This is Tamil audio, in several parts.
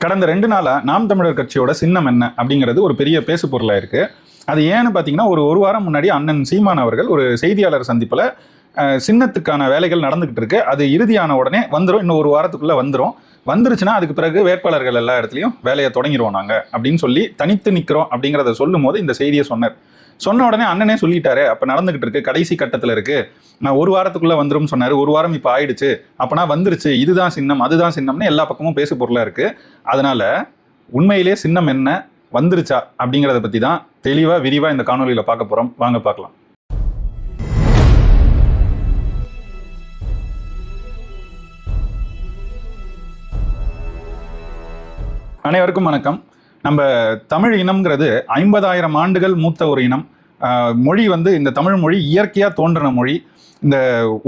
கடந்த ரெண்டு நாளாக நாம் தமிழர் கட்சியோட சின்னம் என்ன அப்படிங்கிறது ஒரு பெரிய பேசு பொருளாக இருக்குது அது ஏன்னு பார்த்தீங்கன்னா ஒரு ஒரு வாரம் முன்னாடி அண்ணன் சீமான் அவர்கள் ஒரு செய்தியாளர் சந்திப்பில் சின்னத்துக்கான வேலைகள் நடந்துகிட்டு இருக்கு. அது இறுதியான உடனே வந்துடும் இன்னும் ஒரு வாரத்துக்குள்ளே வந்துடும் வந்துருச்சுன்னா அதுக்கு பிறகு வேட்பாளர்கள் எல்லா இடத்துலையும் வேலையை தொடங்கிடுவோம் நாங்கள் அப்படின்னு சொல்லி தனித்து நிற்கிறோம் அப்படிங்கிறத சொல்லும் போது இந்த செய்தியை சொன்னார். சொன்ன உடனே அண்ணனே சொல்லிட்டாரு அப்ப நடந்துகிட்டு இருக்கு கடைசி கட்டத்துல இருக்கு. நான் ஒரு வாரத்துக்குள்ள வந்துரும் சொன்னாரு. ஒரு வாரம் இப்ப ஆயிடுச்சு. அப்பனா வந்துருச்சு. இதுதான் சின்னம் அதுதான் சின்னம்னு எல்லா பக்கமும் பேசு பொருளா இருக்கு. அதனால உண்மையிலே சின்னம் என்ன வந்துருச்சா அப்படிங்கிறத பத்தி தான் தெளிவா விரிவா இந்த காணொலியில பார்க்க போறோம். வாங்க பார்க்கலாம். அனைவருக்கும் வணக்கம். நம்ம தமிழ் இனம்ங்கிறது ஐம்பதாயிரம் ஆண்டுகள் மூத்த ஒரு இனம். மொழி வந்து இந்த தமிழ் மொழி இயற்கையாக தோன்றின மொழி. இந்த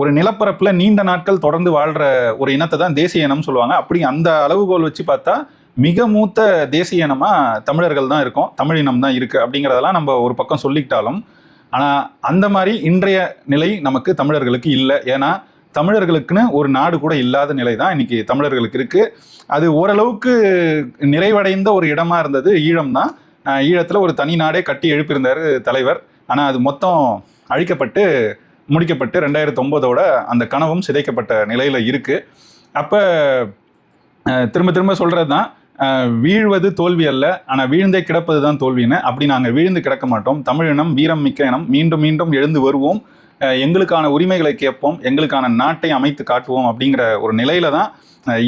ஒரு நிலப்பரப்பில் நீண்ட நாட்கள் தொடர்ந்து வாழ்கிற ஒரு இனத்தை தான் தேசிய இனம் சொல்லுவாங்க. அப்படி அந்த அளவுகோல் வச்சு பார்த்தா மிக மூத்த தேசிய இனமாக தமிழர்கள் தான் இருக்கும். தமிழ் இனம் தான் இருக்குது அப்படிங்கிறதெல்லாம் நம்ம ஒரு பக்கம் சொல்லிக்கிட்டாலும். ஆனால் அந்த மாதிரி இன்றைய நிலை நமக்கு தமிழர்களுக்கு இல்லை. ஏன்னா தமிழர்களுக்குன்னு ஒரு நாடு கூட இல்லாத நிலை தான் இன்னைக்கு தமிழர்களுக்கு இருக்கு. அது ஓரளவுக்கு நிறைவடைந்த ஒரு இடமா இருந்தது. ஈழம் தான் ஈழத்தில் ஒரு தனி நாடே கட்டி எழுப்பியிருந்தார் தலைவர். ஆனால் அது மொத்தம் அழிக்கப்பட்டு முடிக்கப்பட்டு ரெண்டாயிரத்தி ஒம்போதோட அந்த கனவும் சிதைக்கப்பட்ட நிலையில் இருக்கு. அப்போ திரும்ப திரும்ப சொல்கிறது தான் வீழ்வது தோல்வி அல்ல ஆனால் வீழ்ந்தே கிடப்பது தான் தோல்வின்னு. அப்படி நாங்கள் வீழ்ந்து கிடக்க மாட்டோம். தமிழினம் வீரம் மிக்க இனம் மீண்டும் மீண்டும் எழுந்து வருவோம். எங்களுக்கான உரிமைகளை கேட்போம் எங்களுக்கான நாட்டை அமைத்து காட்டுவோம் அப்படிங்கிற ஒரு நிலையில தான்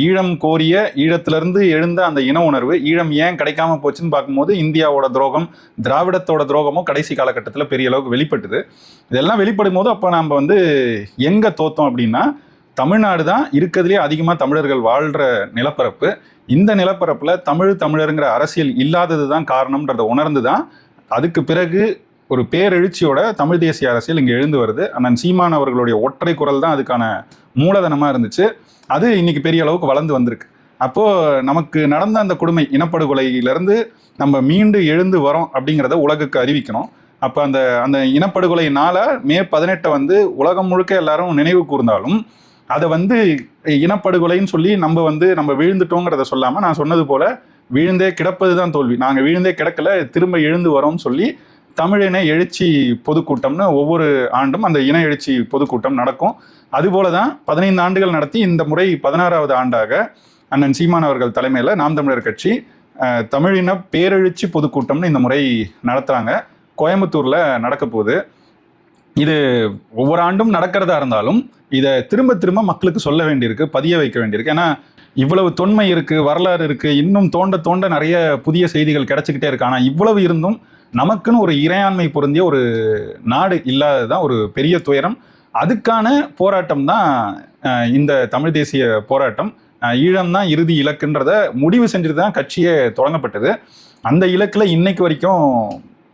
ஈழம் கோரிய ஈழத்திலிருந்து எழுந்த அந்த இன உணர்வு ஈழம் ஏன் கிடைக்காம போச்சுன்னு பார்க்கும்போது இந்தியாவோட துரோகம் திராவிடத்தோட துரோகமும் கடைசி காலகட்டத்தில் பெரிய அளவுக்கு வெளிப்பட்டுது. இதெல்லாம் வெளிப்படும் போது அப்போ நம்ம வந்து எங்கே தோத்தோம் அப்படின்னா தமிழ்நாடு தான் இருக்கிறதுலே அதிகமாக தமிழர்கள் வாழ்கிற நிலப்பரப்பு. இந்த நிலப்பரப்பில் தமிழ் தமிழருங்கிற அரசியல் இல்லாதது தான் காரணம்ன்றதை உணர்ந்து தான் அதுக்கு பிறகு ஒரு பேரெழுச்சியோட தமிழ் தேசிய அரசியல் இங்கே எழுந்து வருது. அண்ணன் சீமான் அவர்களுடைய ஒற்றை குரல் தான் அதுக்கான மூலதனமாக இருந்துச்சு. அது இன்னைக்கு பெரிய அளவுக்கு வளர்ந்து வந்திருக்கு. அப்போது நமக்கு நடந்த அந்த கொடுமை இனப்படுகொலையிலேருந்து நம்ம மீண்டு எழுந்து வரோம் அப்படிங்கிறத உலகுக்கு அறிவிக்கணும். அப்போ அந்த அந்த இனப்படுகொலையினால் மே பதினெட்டை வந்து உலகம் முழுக்க எல்லாரும் நினைவு கூர்ந்தாலும் அதை வந்து இனப்படுகொலைன்னு சொல்லி நம்ம வந்து நம்ம வீழ்ந்துட்டோங்கிறத சொல்லாமல் நான் சொன்னது போல் விழுந்தே கிடப்பது தான் தோல்வி. நாங்கள் விழுந்தே கிடக்கல திரும்ப எழுந்து வரோம்னு சொல்லி தமிழின எழுச்சி பொதுக்கூட்டம்னு ஒவ்வொரு ஆண்டும் அந்த இன எழுச்சி பொதுக்கூட்டம் நடக்கும். அதுபோல தான் பதினைந்து ஆண்டுகள் நடத்தி இந்த முறை பதினாறாவது ஆண்டாக அண்ணன் சீமான் அவர்கள் தலைமையில் நாம் தமிழர் கட்சி தமிழின பேரெழுச்சி பொதுக்கூட்டம்னு இந்த முறை நடத்துகிறாங்க கோயம்புத்தூரில் நடக்க போகுது. இது ஒவ்வொரு ஆண்டும் நடக்கிறதா இருந்தாலும் இதை திரும்ப திரும்ப மக்களுக்கு சொல்ல வேண்டியிருக்கு பதிய வைக்க வேண்டியிருக்கு. ஏன்னா இவ்வளவு தொன்மை இருக்கு வரலாறு இருக்கு இன்னும் தோண்ட தோண்ட நிறைய புதிய செய்திகள் கிடைச்சிக்கிட்டே இருக்கு. ஆனால் இவ்வளவு இருந்தும் நமக்குன்னு ஒரு இறையாண்மை பொருந்திய ஒரு நாடு இல்லாததான் ஒரு பெரிய துயரம். அதுக்கான போராட்டம் தான் இந்த தமிழ் தேசிய போராட்டம். ஈழம் தான் இறுதி இலக்குன்றத முடிவு செஞ்சுட்டு தான் கட்சியே தொடங்கப்பட்டது. அந்த இலக்கில் இன்னைக்கு வரைக்கும்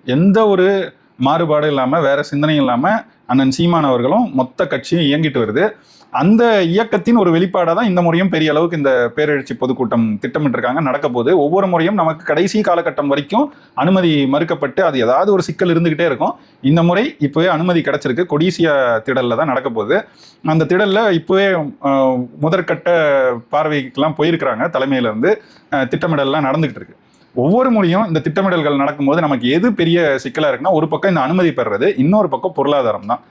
எந்த ஒரு மாறுபாடும் இல்லாமல் வேற சிந்தனையும் இல்லாமல் அண்ணன் சீமான் அவர்களும் மொத்த கட்சியும் இயங்கிட்டு வருது. அந்த இயக்கத்தின் ஒரு வெளிப்பாடாக தான் இந்த முறையும் பெரிய அளவுக்கு இந்த பேரெழுச்சி பொதுக்கூட்டம் திட்டமிட்டிருக்காங்க. நடக்க போகுது ஒவ்வொரு முறையும் நமக்கு கடைசி காலகட்டம் வரைக்கும் அனுமதி மறுக்கப்பட்டு அது ஏதாவது ஒரு சிக்கல் இருந்துகிட்டே இருக்கும். இந்த முறை இப்போவே அனுமதி கிடைச்சிருக்கு. கொடிசியா திடலில் தான் நடக்க போகுது அந்த திடலில் இப்போவே முதற்கட்ட பார்வைக்கெல்லாம் போயிருக்கிறாங்க தலைமையிலேருந்து திட்டமிடல்லாம் நடந்துகிட்டு இருக்கு. ஒவ்வொரு மொழியும் இந்த திட்டமிடல்கள் நடக்கும்போது நமக்கு எது பெரிய சிக்கலாக இருக்குன்னா ஒரு பக்கம் இந்த அனுமதி பெறுறது இன்னொரு பக்கம் பொருளாதாரம் தான்.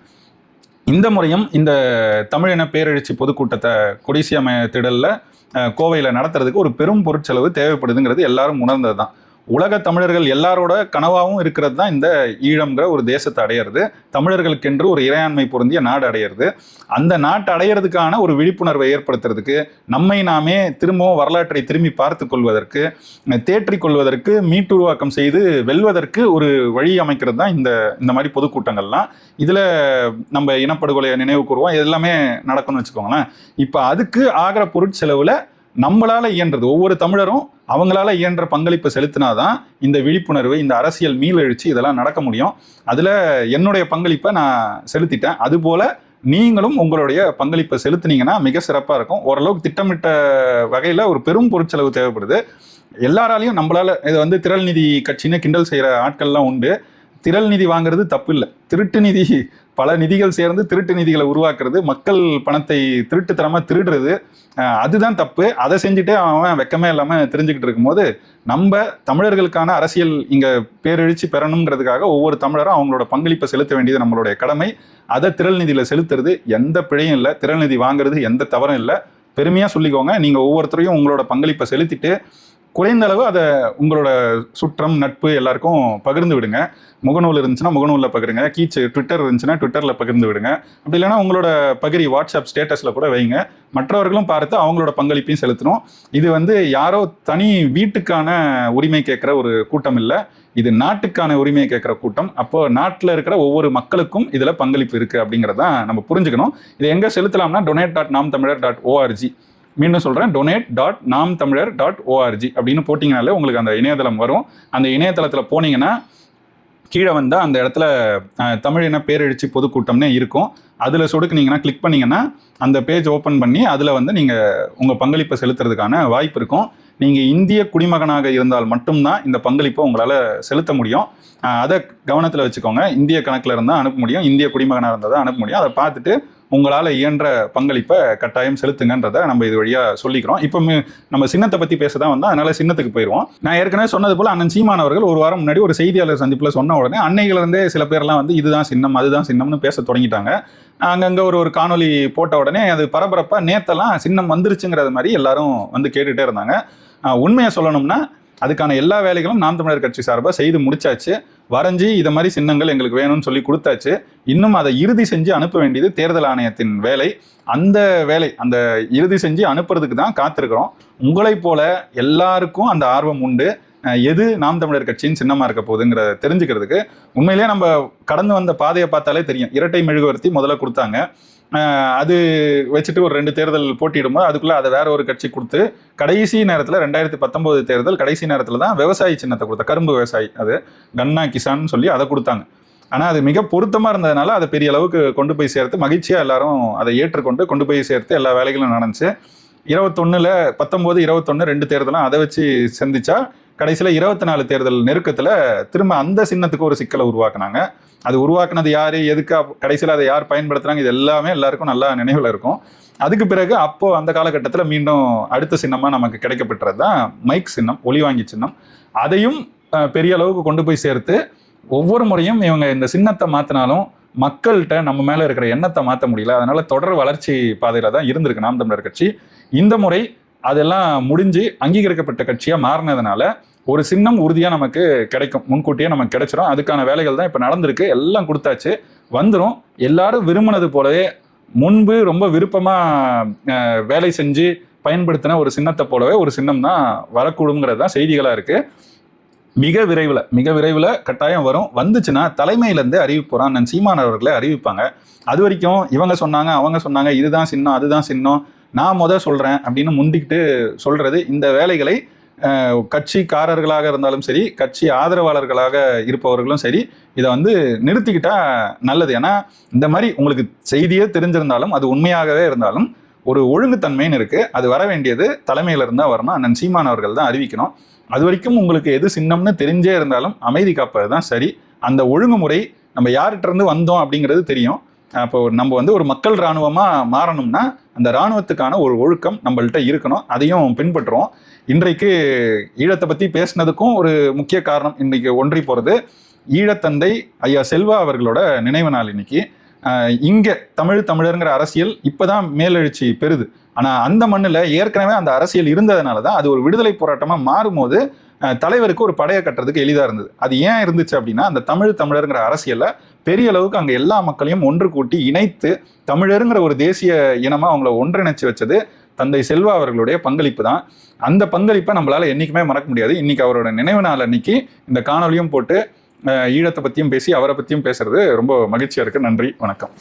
இந்த முறையும் இந்த தமிழின பேரெழுச்சி பொதுக்கூட்டத்தை கொடிசியமய திடலில் கோவையில் நடத்துறதுக்கு ஒரு பெரும் பொருட்செலவு தேவைப்படுதுங்கிறது எல்லாரும் உணர்ந்தது தான் உலக தமிழர்கள் எல்லாரோட கனவாகவும் இருக்கிறது தான் இந்த ஈழம்ங்கிற ஒரு தேசத்தை அடையிறது. தமிழர்களுக்கென்று ஒரு இறையாண்மை பொருந்திய நாடு அடையிறது. அந்த நாட்டை அடையிறதுக்கான ஒரு விழிப்புணர்வை ஏற்படுத்துறதுக்கு நம்மை நாமே திரும்பவும் வரலாற்றை திரும்பி பார்த்து கொள்வதற்கு தேற்றிக் கொள்வதற்கு மீட்டுருவாக்கம் செய்து வெல்வதற்கு ஒரு வழி அமைக்கிறது தான் இந்த இந்த மாதிரி பொதுக்கூட்டங்கள்லாம். இதில் நம்ம இனப்படுகொலையை நினைவு கூறுவோம் இது எல்லாமே நடக்கும்னு வச்சுக்கோங்களேன். இப்போ அதுக்கு ஆகிற பொருட்செலவில் நம்மளால் இயன்றது ஒவ்வொரு தமிழரும் அவங்களால இயன்ற பங்களிப்பு செலுத்தினாதான் இந்த விழிப்புணர்வு இந்த அரசியல் மீளெழுச்சி இதெல்லாம் நடக்க முடியும். அதில் என்னுடைய பங்களிப்பை நான் செலுத்திட்டேன். அதுபோல் நீங்களும் உங்களுடைய பங்களிப்பை செலுத்தினீங்கன்னா மிக சிறப்பாக இருக்கும். ஓரளவுக்கு திட்டமிட்ட வகையில் ஒரு பெரும் பொருட்செலவு தேவைப்படுது. எல்லாராலையும் நம்மளால இது வந்து திரள் நிதி கட்சின்னு கிண்டல் செய்கிற ஆட்கள்லாம் உண்டு. திரள் நிதி வாங்குறது தப்பு இல்லை திருட்டு நிதி பல நிதிகள் சேர்ந்து திருட்டு நிதிகளை உருவாக்குறது மக்கள் பணத்தை திருட்டுத்தனமாக திருடுறது அதுதான் தப்பு. அதை செஞ்சுட்டு அவன் வெக்கமே இல்லாமல் தெரிஞ்சுக்கிட்டு இருக்கும்போது நம்ம தமிழர்களுக்கான அரசியல் இங்கே பேரெழுச்சி பெறணுங்கிறதுக்காக ஒவ்வொரு தமிழரும் அவங்களோட பங்களிப்பை செலுத்த வேண்டியது நம்மளுடைய கடமை. அதை திரள் நிதியில் செலுத்துறது எந்த பிழையும் இல்லை. திரள் நிதி வாங்குறது எந்த தவறும் இல்லை. பெருமையாக சொல்லிக்கோங்க. நீங்கள் ஒவ்வொருத்தரையும் உங்களோட பங்களிப்பை செலுத்திட்டு குறைந்த அளவு அதை உங்களோட சுற்றம் நட்பு எல்லாருக்கும் பகிர்ந்து விடுங்க. முகநூல் இருந்துச்சுன்னா முகநூலில் பகிருங்க. கீச்சு ட்விட்டர் இருந்துச்சுன்னா ட்விட்டரில் பகிர்ந்து விடுங்க. அப்படி இல்லைன்னா உங்களோட பகிரி வாட்ஸ்அப் ஸ்டேட்டஸில் கூட வைங்க. மற்றவர்களும் பார்த்து அவங்களோட பங்களிப்பையும் செலுத்தணும். இது வந்து யாரோ தனி வீட்டுக்கான உரிமை கேட்குற ஒரு கூட்டம் இல்லை. இது நாட்டுக்கான உரிமையை கேட்குற கூட்டம். அப்போ நாட்டில் இருக்கிற ஒவ்வொரு மக்களுக்கும் இதில் பங்களிப்பு இருக்குது அப்படிங்கிறதான் நம்ம புரிஞ்சுக்கணும். இது எங்கே செலுத்தலாம்னா டொனேட் டாட் நாம் தமிழர் டாட் ஓஆர்ஜி மீண்டும் சொல்கிறேன் டொனேட் டாட் நாம் தமிழர் டாட் ஓஆர்ஜி அப்படின்னு போட்டிங்கனாலே உங்களுக்கு அந்த இணையதளம் வரும். அந்த இணையதளத்தில் போனீங்கன்னா கீழே வந்தால் அந்த இடத்துல தமிழின தமிழ் இன பேரெழுச்சி பொதுக்கூட்டம்னே இருக்கும். அதில் சொடுக்குனீங்கன்னா கிளிக் பண்ணிங்கன்னா அந்த பேஜ் ஓப்பன் பண்ணி அதில் வந்து நீங்கள் உங்கள் பங்களிப்பை செலுத்துறதுக்கான வாய்ப்பு இருக்கும். நீங்கள் இந்திய குடிமகனாக இருந்தால் மட்டும்தான் இந்த பங்களிப்பை உங்களால் செலுத்த முடியும். அதை கவனத்தில் வச்சுக்கோங்க. இந்திய கணக்கில் இருந்தால் அனுப்ப முடியும். இந்திய குடிமகனாக இருந்தால் தான் அனுப்ப முடியும். அதை பார்த்துட்டு உங்களால் இயன்ற பங்களிப்பை கட்டாயம் செலுத்துங்கன்றதை நம்ம இது வழியாக சொல்லிக்கிறோம். இப்போ நம்ம சின்னத்தை பற்றி பேச தான் வந்தால் அதனால் சின்னத்துக்கு போயிடுவோம் நான் ஏற்கனவே சொன்னது போல் அண்ணன் சீமான் அவர்கள் ஒரு வாரம் முன்னாடி ஒரு செய்தியாளர் சந்திப்பில் சொன்ன உடனே அன்னையிலிருந்தே சில பேர்லாம் வந்து இதுதான் சின்னம் அதுதான் சின்னம்னு பேச தொடங்கிட்டாங்க. அங்கங்கே ஒரு ஒரு காணொளி போட்ட உடனே அது பரபரப்பாக நேத்தெல்லாம் சின்னம் வந்துருச்சுங்கிறது மாதிரி எல்லாரும் வந்து கேட்டுகிட்டே இருந்தாங்க. உண்மையை சொல்லணும்னா அதுக்கான எல்லா வேலைகளும் நாம் தமிழர் கட்சி சார்பாக செய்து முடிச்சாச்சு. வரைஞ்சி இதை மாதிரி சின்னங்கள் எங்களுக்கு வேணும்னு சொல்லி கொடுத்தாச்சு. இன்னும் அதை இறுதி செஞ்சு அனுப்ப வேண்டியது தேர்தல் ஆணையத்தின் வேலை. அந்த வேலை அந்த இறுதி செஞ்சு அனுப்புறதுக்கு தான் காத்திருக்கிறோம். உங்களைப் போல எல்லாருக்கும் அந்த ஆர்வம் உண்டு. எது நாம் தமிழர் கட்சியின் சின்னமாக இருக்க போகுதுங்கிறத தெரிஞ்சுக்கிறதுக்கு உண்மையிலே நம்ம கடந்து வந்த பாதையை பார்த்தாலே தெரியும். இரட்டை மெழுகுவர்த்தி முதல்ல கொடுத்தாங்க. அது வச்சுட்டு ஒரு ரெண்டு தேர்தல் போட்டியிடும்போது அதுக்குள்ளே அதை வேற ஒரு கட்சி கொடுத்து கடைசி நேரத்தில் ரெண்டாயிரத்தி பத்தொம்போது தேர்தல் கடைசி நேரத்தில் தான் விவசாயி சின்னத்தை கொடுத்த கரும்பு விவசாயி அது கன்னா கிசான் சொல்லி அதை கொடுத்தாங்க. ஆனால் அது மிக பொருத்தமாக இருந்ததுனால அதை பெரிய அளவுக்கு கொண்டு போய் சேர்த்து மகிழ்ச்சியாக எல்லாரும் அதை ஏற்றுக்கொண்டு கொண்டு போய் சேர்த்து எல்லா வேலைகளும் நடந்துச்சு. இருபத்தொன்னுல பத்தொம்போது இருபத்தொன்று ரெண்டு தேர்தலும் அதை வச்சு சந்திச்சா கடைசியில் இருபத்தி நாலு தேர்தல் நெருக்கத்தில் திரும்ப அந்த சின்னத்துக்கு ஒரு சிக்கலை உருவாக்குனாங்க. அது உருவாக்குனது யார் எதுக்கு கடைசியில் அதை யார் பயன்படுத்துகிறாங்க இது எல்லாமே எல்லாருக்கும் நல்லா நினைவில் இருக்கும். அதுக்கு பிறகு அப்போது அந்த காலகட்டத்தில் மீண்டும் அடுத்த சின்னமாக நமக்கு கிடைக்கப்பட்டது தான் மைக் சின்னம் ஒளிவாங்கி சின்னம். அதையும் பெரிய அளவுக்கு கொண்டு போய் சேர்த்து ஒவ்வொரு முறையும் இவங்க இந்த சின்னத்தை மாற்றினாலும் மக்கள்கிட்ட நம்ம மேலே இருக்கிற எண்ணத்தை மாற்ற முடியல. அதனால தொடர் வளர்ச்சி பாதையில் தான் இருந்திருக்கு நாம் தமிழர் கட்சி. இந்த முறை அதெல்லாம் முடிஞ்சு அங்கீகரிக்கப்பட்ட கட்சியாக மாறினதுனால ஒரு சின்னம் உறுதியாக நமக்கு கிடைக்கும். முன்கூட்டியே நமக்கு கிடைச்சிரும். அதுக்கான வேலைகள் தான் இப்போ நடந்திருக்கு. எல்லாம் கொடுத்தாச்சு. வந்துடும் எல்லாரும் விரும்பினது போலவே முன்பு ரொம்ப விருப்பமாக வேலை செஞ்சு பயன்படுத்தின ஒரு சின்னத்தை போலவே ஒரு சின்னம் தான் வரக்கூடுங்கிறது தான் செய்திகளாக இருக்குது மிக விரைவில் மிக விரைவில் கட்டாயம் வரும். வந்துச்சுன்னா தலைமையிலேருந்து அறிவிப்போறான் நான் சீமான் அவர்களே அறிவிப்பாங்க. அது வரைக்கும் இவங்க சொன்னாங்க அவங்க சொன்னாங்க. இதுதான் சின்னம் அதுதான் சின்னம். நான் முத சொல்கிறேன் அப்படின்னு முந்திக்கிட்டு சொல்கிறது இந்த வேலைகளை கட்சிக்காரர்களாக இருந்தாலும் சரி கட்சி ஆதரவாளர்களாக இருப்பவர்களும் சரி இதை வந்து நிறுத்திக்கிட்டா நல்லது. ஏன்னா இந்த மாதிரி உங்களுக்கு செய்தியே தெரிஞ்சிருந்தாலும் அது உண்மையாகவே இருந்தாலும் ஒரு ஒழுங்குத்தன்மைன்னு இருக்குது அது வர வேண்டியது தலைமையில் இருந்தால் வரணும். அண்ணன் சீமான் அவர்கள் தான் அறிவிக்கணும். அது வரைக்கும் உங்களுக்கு எது சின்னம்னு தெரிஞ்சே இருந்தாலும் அமைதி காப்பது தான் சரி. அந்த ஒழுங்குமுறை நம்ம யார்கிட்ட இருந்து வந்தோம் அப்படிங்கிறது தெரியும். அப்போ நம்ம வந்து ஒரு மக்கள் இராணுவமாக மாறணும்னா அந்த இராணுவத்துக்கான ஒரு ஒழுக்கம் நம்மள்கிட்ட இருக்கணும். அதையும் பின்பற்றுறோம். இன்றைக்கு ஈழத்தை பற்றி பேசினதுக்கும் ஒரு முக்கிய காரணம் இன்றைக்கு ஒன்றி போகிறது ஈழத்தந்தை ஐயா செல்வா அவர்களோட நினைவு நாள் இன்னைக்கு. இங்கே தமிழ் தமிழருங்கிற அரசியல் இப்பதான் மேலெழுச்சி பெறுது. ஆனால் அந்த மண்ணில் ஏற்கனவே அந்த அரசியல் இருந்ததுனால தான் அது ஒரு விடுதலை போராட்டமாக மாறும்போது தலைவருக்கு ஒரு படையை கட்டுறதுக்கு எளிதாக இருந்தது. அது ஏன் இருந்துச்சு அப்படின்னா அந்த தமிழ் தமிழருங்கிற அரசியலை பெரிய அளவுக்கு அங்கே எல்லா மக்களையும் ஒன்று கூட்டி இணைத்து தமிழருங்கிற ஒரு தேசிய இனமாக அவங்கள ஒன்றிணைச்சு வச்சது தந்தை செல்வா அவர்களுடைய பங்களிப்பு தான். அந்த பங்களிப்பை நம்மளால் என்றைக்குமே மறக்க முடியாது. இன்றைக்கி அவரோட நினைவு நாள் அன்னைக்கு இந்த காணொலியும் போட்டு ஈழத்தை பற்றியும் பேசி அவரை பற்றியும் பேசுறது ரொம்ப மகிழ்ச்சியாக இருக்குது நன்றி வணக்கம்.